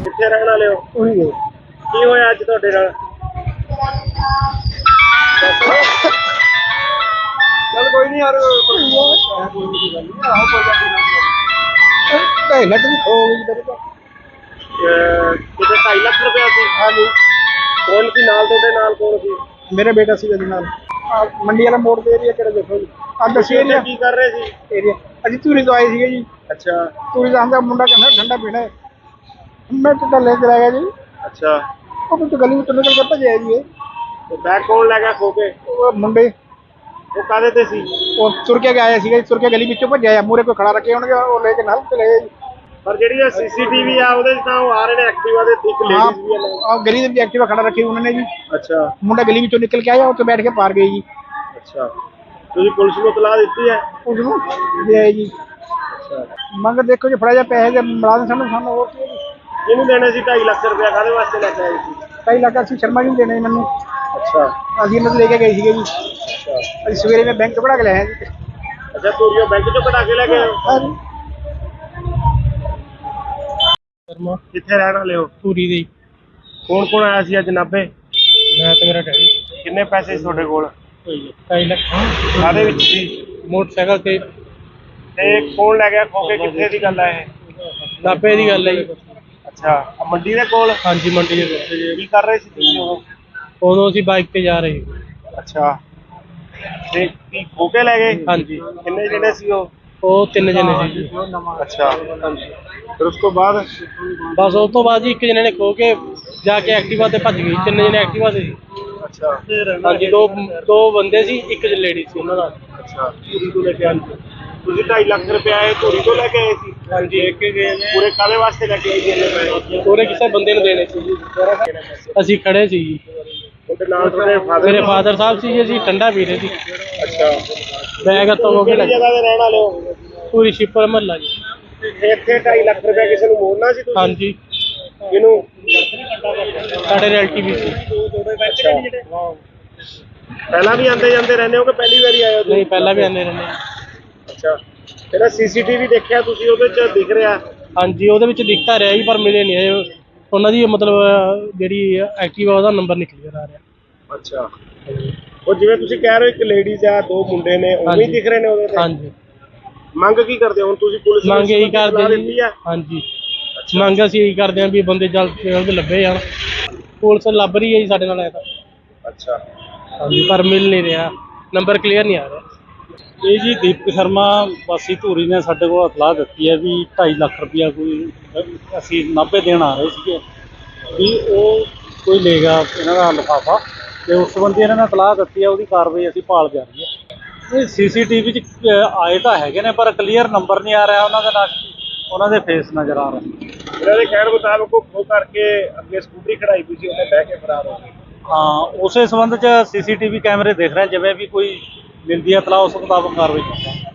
ਰਹਿਣ ਵਾਲੇ ਹੋ? ਉਹੀ ਦੇ ਕੀ ਹੋਇਆ ਅੱਜ ਤੁਹਾਡੇ ਨਾਲ? ਚੱਲ ਕੋਈ ਨਹੀਂ ਯਾਰ ਕੋਈ ਨਹੀਂ ਗੱਲ ਨਹੀਂ ਆਹੋ ਕੋਈ ਗੱਲ ਨਹੀਂ ਢਾਈ ਲੱਖ ਦੀ ਖੋ ਗਈ ਮੇਰੇ ਤਾਂ ਅਹ ਕਿਤੇ 2.5 ਲੱਖ ਰੁਪਇਆ ਸੀ? ਹਾਂਜੀ। ਕੌਣ ਸੀ? ਨਾਲ ਤੁਹਾਡੇ ਨਾਲ ਕੌਣ ਸੀ? ਮੇਰਾ ਬੇਟਾ ਸੀ ਇਹਦੇ ਨਾਲ। ਆਹ ਮੰਡੀ ਵਾਲਾ ਮੋੜ ਦੇ ਏਰੀਆ ਕਿਹੜਾ ਦੇਖੋ ਜੀ। ਆ ਦੱਸੀ ਏਰੀਆ ਕੀ ਕਰ ਰਹੇ ਸੀ? ਏਰੀਆ ਅਸੀਂ ਧੂਰੀ ਤੋਂ ਆਏ ਸੀਗੇ ਜੀ। ਅੱਛਾ। ਧੂਰੀ ਦਾ ਮੁੰਡਾ ਕਹਿੰਦਾ ਠੰਡਾ ਪੀਣਾ ਹੈ। ਮੈਂ ਤਾਂ ਲੈ ਕੇ ਆਇਆ ਜੀ। ਅੱਛਾ। ਉਹ ਤਾਂ ਗਲੀ ਵਿੱਚੋਂ ਨਿਕਲ ਕੇ ਭੱਜਿਆ ਜੀ ਇਹ। ਤੇ ਬੈਗ ਕੌਣ ਲੈ ਗਿਆ ਖੋ ਕੇ? ਉਹ ਮੁੰਡੇ। ਉਹ ਕਾਦੇ ਤੇ ਸੀ? ਉਹ ਤੁਰ ਕੇ ਆਇਆ ਸੀਗਾ ਜੀ, ਤੁਰ ਕੇ ਗਲੀ ਵਿੱਚੋਂ ਭੱਜਿਆ ਆ। ਮੂਰੇ ਕੋਈ ਖੜਾ ਰੱਖੇ ਹੋਣਗੇ ਉਹ ਲੈ ਕੇ ਨਾਲ ਚਲੇ ਗਏ ਜੀ। ਪਰ ਜਿਹੜੀ ਇਹ ਸੀਸੀਟੀਵੀ ਆ ਉਹਦੇ 'ਚ ਤਾਂ ਉਹ ਆ ਰਹੇ ਨੇ ਐਕਟਿਵਾ ਦੇ ਇੱਕ ਲੇਡੀਜ਼ ਵੀ ਆ ਨਾਲ। ਆ ਗਲੀ ਦੇ ਵਿੱਚ ਐਕਟਿਵਾ ਖੜਾ ਰੱਖੀ ਉਹਨਾਂ ਨੇ ਜੀ। ਅੱਛਾ। ਮੁੰਡਾ ਗਲੀ ਵਿੱਚੋਂ ਨਿਕਲ ਕੇ ਆਇਆ ਉੱਥੇ ਬੈਠ ਕੇ ਪਾਰ ਗਏ ਜੀ। ਅੱਛਾ। ਤੁਸੀਂ ਪੁਲਿਸ ਨੂੰ ਇਤਲਾਹ ਦਿੱਤੀ ਹੈ? ਉਸ ਨੂੰ ਜੀ। ਅੱਛਾ। ਮੰਗ ਦੇਖੋ ਜੀ ਫੜਾ ਜਾ ਪੈਸੇ ਦੇ ਮੁਲਾਜ਼ਮ ਸਾਨੂੰ ਸਾਨੂੰ ਹੋਰ ਕੀ ਹੈ ਇਹਨੂੰ ਦੇਣੇ ਸੀ 2.5 ਲੱਖ ਰੁਪਇਆ ਕਾਦੇ ਵਾਸਤੇ ਲੈ ਕੇ ਆਏ ਸੀ? ਕਈ ਲੱਗਾ ਸੀ ਸ਼ਰਮਾ ਜੀ ਨੂੰ ਦੇਣੇ ਮੈਨੂੰ। ਅੱਛਾ। ਅਸੀਂ ਇਹਨਾਂ ਤੋਂ ਲੈ ਕੇ ਗਏ ਸੀਗੇ ਜੀ। ਅੱਛਾ। ਅਸੀਂ ਸਵੇਰੇ ਮੈਂ ਬੈਂਕ ਤੋਂ ਕਢਾ ਕੇ ਲਿਆਇਆ ਜੀ। ਅੱਛਾ ਤੋਰੀਓ ਬੈਂਕ ਚੋਂ ਕਢਾ ਕੇ ਲੈ ਗਏ ਹੋ? ਹਾਂਜੀ ਸ਼ਰਮਾ। ਕਿੱਥੇ ਰਹਿਣ ਵਾਲੇ ਹੋ? ਪੂਰੀ ਦੀ ਕੌਣ ਕੌਣ ਆਇਆ ਸੀ ਅੱਜ ਨਾਭੇ? ਮੈਂ ਤੇ ਮੇਰਾ ਡੈਡੀ। ਕਿੰਨੇ ਪੈਸੇ ਸੀ ਤੁਹਾਡੇ ਕੋਲ? ਕਈ ਲੱਖ। ਕਾਦੇ ਵਿੱਚ ਸੀ? ਮੋਟਰਸਾਈਕਲ ਤੇ। ਤੇ ਕੌਣ ਲੈ ਗਿਆ ਖੋ ਕੇ? ਕਿੱਥੇ ਦੀ ਗੱਲ ਹੈ ਇਹ? ਨਾਪੇ ਦੀ ਗੱਲ ਹੈ ਜੀ। ਅੱਛਾ ਆਹ ਮੰਡੀ ਦੇ ਕੋਲ? ਹਾਂਜੀ ਮੰਡੀ ਦੇ ਵਿੱਚ ਕੀ ਕਰ ਰਹੇ ਸੀ ਤੁਸੀਂ ਉਦੋਂ? ਉਦੋਂ ਅਸੀਂ ਬਾਈਕ ਤੇ ਜਾ ਰਹੇ ਅੱਛਾ। ਤੇ ਕੀ ਖੋ ਕੇ ਲੈ ਗਏ? ਹਾਂਜੀ। ਕਿੰਨੇ ਜਣੇ ਸੀ ਉਹ? ਉਹ ਤਿੰਨ ਜਣੇ ਸੀ। ਜੀ ਅੱਛਾ। ਫਿਰ ਉਸ ਤੋਂ ਬਾਅਦ? ਬਸ ਉਸ ਤੋਂ ਬਾਅਦ ਜੀ ਇੱਕ ਜਣੇ ਨੇ ਖੋ ਕੇ ਜਾ ਕੇ ਐਕਟਿਵਾ ਤੇ ਭੱਜ ਗਈ ਤਿੰਨ ਜਣੇ ਐਕਟਿਵਾ ਤੇ ਸੀ। ਅੱਛਾ। ਹਾਂਜੀ ਦੋ ਦੋ ਬੰਦੇ ਸੀ ਇੱਕ ਲੇਡੀ ਸੀ ਉਹਨਾਂ ਦਾ। ਅੱਛਾ। ਧੂਰੀ ਤੋਂ ਲੈ ਕੇ ਆਏ ਸੀ। ਤੁਸੀਂ 2.5 ਲੱਖ ਰੁਪਇਆ ਇਹ ਧੂਰੀ ਤੋਂ ਲੈ ਕੇ ਆਏ ਸੀ? ਹਾਂਜੀ। ਇੱਕ ਗਏ ਨੇ। ਪੂਰੇ ਕਾਦੇ ਵਾਸਤੇ ਲੈ ਕੇ ਆਏ ਸੀ? ਪੂਰੇ ਕਿਸੇ ਬੰਦੇ ਨੂੰ ਦੇਣੇ ਸੀ। ਜੀ ਅਸੀਂ ਖੜੇ ਸੀ ਜੀ। ਤੁਹਾਡੇ ਨਾਲ ਤੁਹਾਡੇ ਫਾਦਰ ਮੇਰੇ ਫਾਦਰ ਸਾਹਿਬ ਸੀ ਜੀ ਅਸੀਂ ਠੰਡਾ ਪੀ ਰਹੇ ਸੀ। ਅੱਛਾ। ਬੈਗ ਤੋਂ ਹੋ ਕੇ ਕਿਹੜੀ ਜਗ੍ਹਾ ਤੇ ਰਹਿਣ ਵਾਲੇ ਹੋ? ਪੂਰੀ ਸ਼ਿਪਰ ਮਹੱਲਾ ਜੀ। ਇੱਥੇ 2.5 ਲੱਖ ਰੁਪਇਆ ਕਿਸੇ ਨੂੰ ਮੋੜਨਾ ਸੀ ਤੁਸੀਂ? ਹਾਂਜੀ। ਇਹਨੂੰ ਸਾਡੇ ਰਿਲੇਟਿਵ ਸੀ। ਪਹਿਲਾਂ ਵੀ ਆਂਦੇ ਜਾਂਦੇ ਰਹਿੰਦੇ ਹੋ ਕਿ ਪਹਿਲੀ ਵਾਰੀ ਆਏ ਹੋ? ਨਹੀਂ ਪਹਿਲਾਂ ਵੀ ਆਉਂਦੇ ਰਹਿੰਦੇ ਅੱਛਾ। ਜਿਹੜਾ ਸੀਸੀਟੀਵੀ ਦੇਖਿਆ ਤੁਸੀਂ? ਉਹਦੇ ਚ ਦਿਖ ਰਿਹਾ। ਹਾਂਜੀ ਉਹਦੇ ਵਿੱਚ ਦਿਖਤਾ ਰਿਹਾ ਜੀ ਪਰ ਮਿਲੇ ਨਹੀਂ ਉਹਨਾਂ ਦੀ ਮਤਲਬ ਜਿਹੜੀ ਐਕਟਿਵਾ ਉਹਦਾ ਨੰਬਰ ਨਿਕਲ ਕੇ ਆ ਰਿਹਾ। ਅੱਛਾ। ਉਹ ਜਿਵੇਂ ਤੁਸੀਂ ਕਹਿ ਰਹੇ ਹੋ ਇੱਕ ਲੇਡੀਜ਼ ਆ ਦੋ ਮੁੰਡੇ ਨੇ ਉਹ ਵੀ ਹਾਂਜੀ। ਦਿਖ ਰਹੇ ਨੇ ਉਹਦੇ ਤੇ? ਹਾਂਜੀ। ਮੰਗ ਕੀ ਕਰਦੇ ਹੁਣ ਤੁਸੀਂ ਪੁਲਿਸ ਨੂੰ ਮੰਗ ਇਹੀ ਕਰਦੇ ਜੀ ਆ? ਹਾਂਜੀ। ਮੰਗ ਅਸੀਂ ਇਹੀ ਕਰਦੇ ਹਾਂ ਵੀ ਬੰਦੇ ਜਲਦ ਤੋਂ ਜਲਦ ਲੱਭੇ ਜਾਣ। ਪੁਲਿਸ ਲੱਭ ਰਹੀ ਹੈ ਜੀ ਸਾਡੇ ਨਾਲ ਐ ਤਾਂ। ਅੱਛਾ। ਹਾਂਜੀ ਪਰ ਮਿਲ ਨਹੀਂ ਰਿਹਾ। ਨੰਬਰ ਕਲੀਅਰ ਨਹੀਂ ਆ ਰਿਹਾ। ਇਹ ਜੀ ਦੀਪਕ ਸ਼ਰਮਾ ਵਾਸੀ ਧੂਰੀ ਨੇ ਸਾਡੇ ਕੋਲ ਇਤਲਾਹ ਦਿੱਤੀ ਹੈ ਵੀ 2.5 ਲੱਖ ਰੁਪਇਆ ਕੋਈ ਅਸੀਂ ਨਾਭੇ ਦੇਣ ਆ ਰਹੇ ਸੀਗੇ ਵੀ ਉਹ ਕੋਈ ਲੇਗਾ ਇਹਨਾਂ ਦਾ ਲਿਫਾਫਾ ਤੇ ਉਸ ਸੰਬੰਧੀ ਇਹਨਾਂ ਨੇ ਇਤਲਾਹ ਦਿੱਤੀ ਹੈ ਉਹਦੀ ਕਾਰਵਾਈ ਅਸੀਂ ਭਾਲ ਜਾਰੀ ਹੈ। ਇਹ ਸੀਸੀਟੀਵੀ 'ਚ ਆਏ ਤਾਂ ਹੈਗੇ ਨੇ ਪਰ ਕਲੀਅਰ ਨੰਬਰ ਨਹੀਂ ਆ ਰਿਹਾ ਉਹਨਾਂ ਦੇ ਨਾਲ ਉਹਨਾਂ ਦੇ ਫੇਸ ਨਜ਼ਰ ਆ ਰਹੇ ਇਹਨਾਂ ਦੇ ਕਹਿਣ ਮੁਤਾਬਕ ਉਹ ਖੋ ਕਰਕੇ ਅੱਗੇ ਸਕੂਟਰੀ ਖੜਾਈ ਸੀ ਉਹਨੇ ਬਹਿ ਕੇ ਫਰਾਰ ਹੋ ਗਏ। ਹਾਂ ਉਸੇ ਸੰਬੰਧ 'ਚ ਸੀਸੀਟੀਵੀ ਕੈਮਰੇ ਦੇਖ ਰਹੇ ਜਿਵੇਂ ਵੀ ਕੋਈ ਮਿਲਦੀ ਹੈ ਇਤਲਾਹ ਉਸ ਮੁਤਾਬਕ ਕਾਰਵਾਈ ਕਰਾਂਗੇ